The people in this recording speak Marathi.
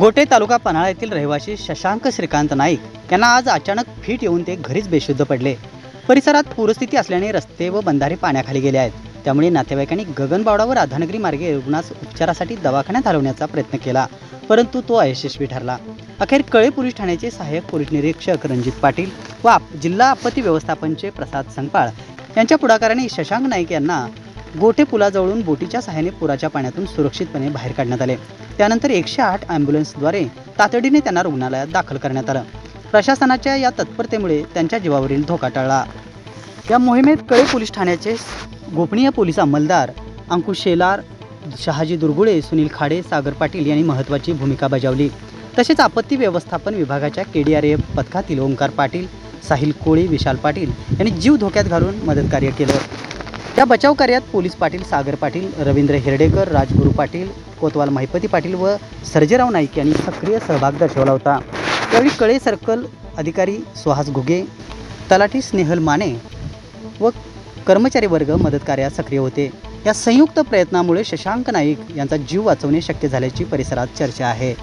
गोटे तालुका पन्हाळा येथील रहिवासी शशांक श्रीकांत नाईक यांना आज अचानक फिट येऊन ते घरीच बेशुद्ध पडले. परिसरात पूरस्थिती असल्याने रस्ते व बंधारे पाण्याखाली गेले आहेत. त्यामुळे नातेवाईकांनी गगनबावडा व राधानगरी मार्गे रुग्णास उपचारासाठी दवाखान्यात हलवण्याचा प्रयत्न केला परंतु तो अयशस्वी ठरला. अखेर कळे पोलीस ठाण्याचे सहाय्यक पोलीस निरीक्षक रणजित पाटील व जिल्हा आपत्ती व्यवस्थापनचे प्रसाद संगपाळ यांच्या पुढाकाराने शशांक नाईक यांना गोटे पुलाजवळून बोटीच्या सहाय्याने पुराच्या पाण्यातून सुरक्षितपणे बाहेर काढण्यात आले. त्यानंतर एकशे आठ ॲम्ब्युलन्सद्वारे तातडीने त्यांना रुग्णालयात दाखल करण्यात आलं. प्रशासनाच्या या तत्परतेमुळे त्यांच्या जीवावरील धोका टळला. या मोहिमेत कळे पोलीस ठाण्याचे गोपनीय पोलीस अंमलदार अंकुश शेलार शहाजी दुर्गुळे सुनील खाडे सागर पाटील यांनी महत्त्वाची भूमिका बजावली. तसेच आपत्ती व्यवस्थापन विभागाच्या के डी आर एफ पथकातील ओंकार पाटील साहिल कोळी विशाल पाटील यांनी जीव धोक्यात घालून मदतकार्य केलं. या बचाव कार्यात पोलीस पाटील सागर पाटील रवींद्र हिरडेकर राजगुरू पाटील कोतवाल महिपती पाटील व सर्जेराव नाईक यांनी सक्रिय सहभाग दर्शवला होता. यावेळी कळे सर्कल अधिकारी सुहास घुगे तलाठी स्नेहल माने व कर्मचारी वर्ग मदत कार्यात सक्रिय होते. या संयुक्त प्रयत्नामुळे शशांक नाईक यांचा जीव वाचवणे शक्य झाल्याची परिसरात चर्चा आहे.